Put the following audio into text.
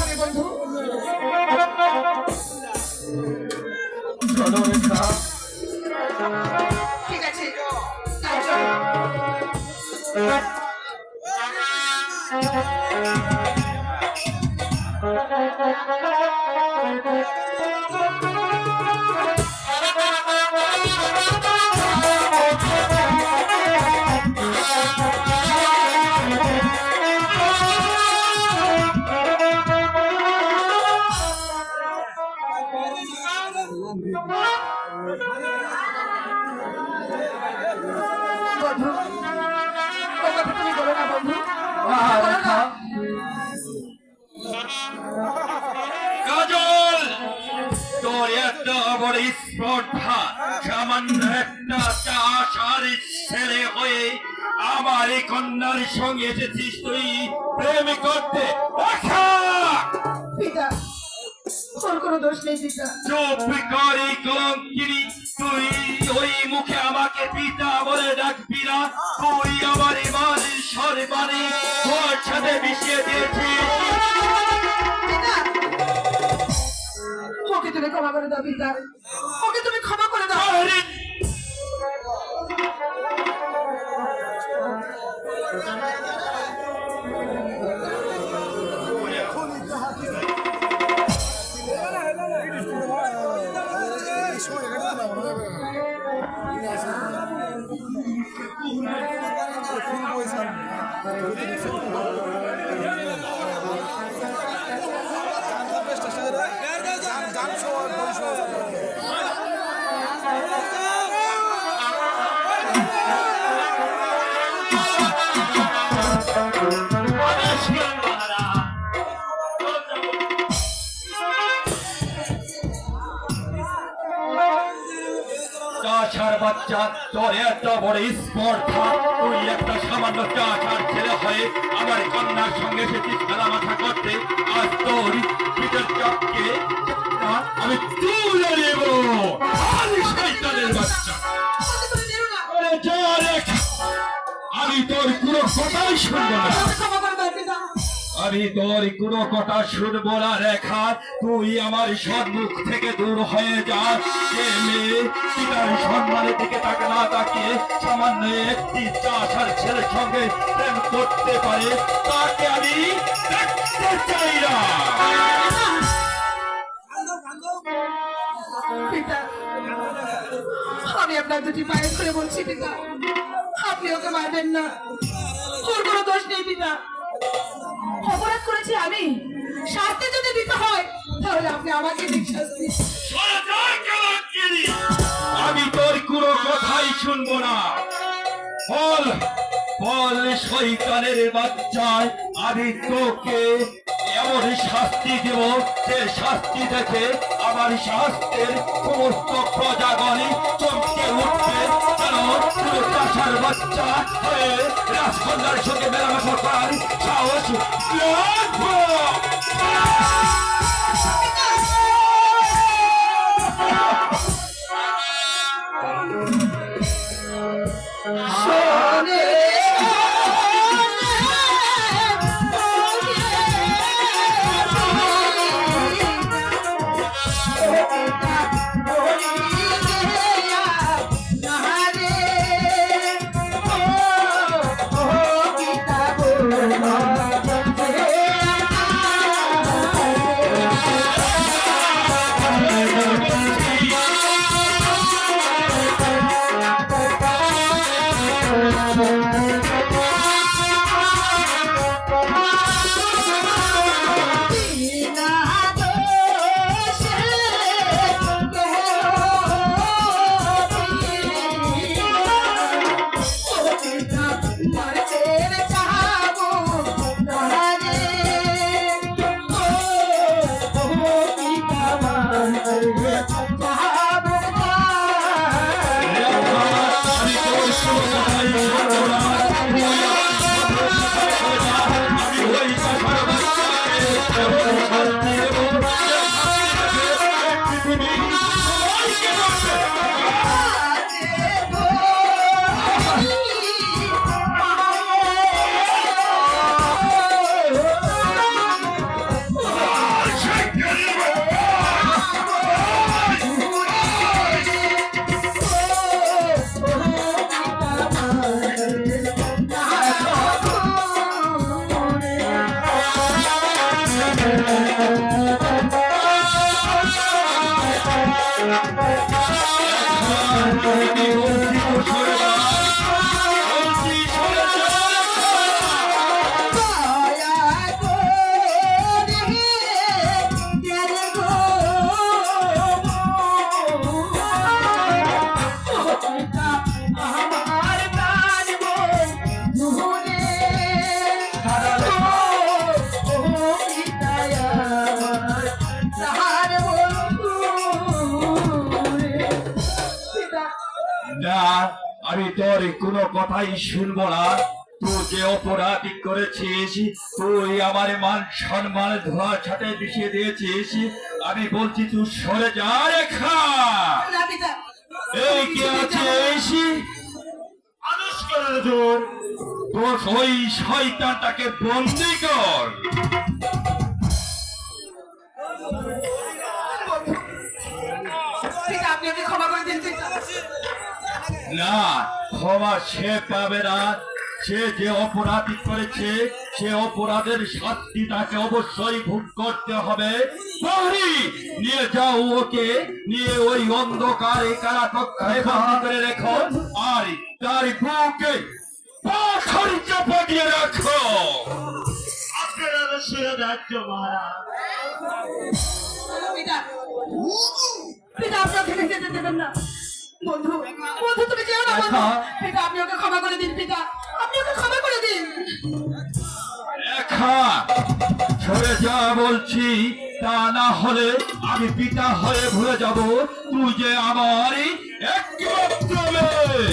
হবে বন্ধু? চলো রেখা। ঠিক আছে বন্ধু ও কথা তুমি বলো না হয়ে আমার এই কন্যার সঙ্গে এসেছিস তুই প্রেম করতে। পিতা। তোর কোনো দোষ নেই পিতা। চুপ করে কলঙ্কিনি তুই ওই মুখে আমাকে পিতা বলে ডাকবি না। তুই আমার এবারের সরবারে তোর সাথে মিশিয়ে দিয়েছিস। ওকে তুমি ক্ষমা করে দাও পিতা। ওকে তুমি ক্ষমা করে দাও। বাচ্চা তোর এত বড় স্পর্ধা। তুই একটা সামান্য চাষার ছেলে হয়ে আমার কন্যার সঙ্গে এসেছিস খেলা মাথা করতে আজ তোর পিঠের চাপকে আমি তুলে নেব। আমি শয়তানের বাচ্চা। আমি তোর কোনো কথাই শুনব না। আমি তোর কোনো কথা শুনব না রেখা তুই আমার সম্মুখ থেকে দূর হয়ে যা। মেয়ে সম্মানের দিকে তাকে না তাকে সামান্য একটি চাষার ছেলের সঙ্গে প্রেম করতে পারে, তাকে আমি দেখতে চাই না। আমি আপনার দুটি পায়ে করে বলছি, পিতা। আপনি ওকে মারবেন না। ওর কোনো দোষ নেই, পিতা। করেছি আমি। শাস্তি যদি দিতে হয়, তাহলে আপনি আমাকে দিন! আমি তোর কোনো কথাই শুনব না। বল বল শৈতানের বাচ্চায়, আমি তোকে এমন শাস্তি দেব যে শাস্তি দেখে আমার শাস্ত্রের সমস্ত প্রজাগণই চমকে উঠবে। চাষার বাচ্চা হয়ে রাজকন্যার সঙ্গে মেলামেশা করার সাহস শোনে আমি তোর কোনো কথাই শুনব না। তুই যে অপরাধ করেছিস, তুই আমার মান সম্মান ধোয়া ছাটে মিশিয়ে দিয়েছিস। আমি বলছি, তুই সরে যা রেখা এই কে আদেশ হুজুর তোর ওই শয়তানটাকে কর। না ক্ষমা সে পাবে না। সে যে অপরাধ করেছে সে অপরাধের শাস্তি তাকে অবশ্যই ভোগ করতে হবে। নিয়ে যাও ওকে নিয়ে ওই অন্ধকারে কারা কক্ষায় বন্দি করে রেখো। আর তার বুকে পাথর চাপা দিয়ে রাখো। আপনার মহারাজ। পিতা যেতে দেবেন না। বন্ধু বন্ধু তুমি যেও না বন্ধু পিতা আপনি ওকে ক্ষমা করে দিন পিতা। আপনি ওকে ক্ষমা করে দিন। রেখা সরে যা বলছি তা না হলে আমি পিতা হয়ে ভুলে যাব। তুই যে আমার একমাত্র মেয়ে।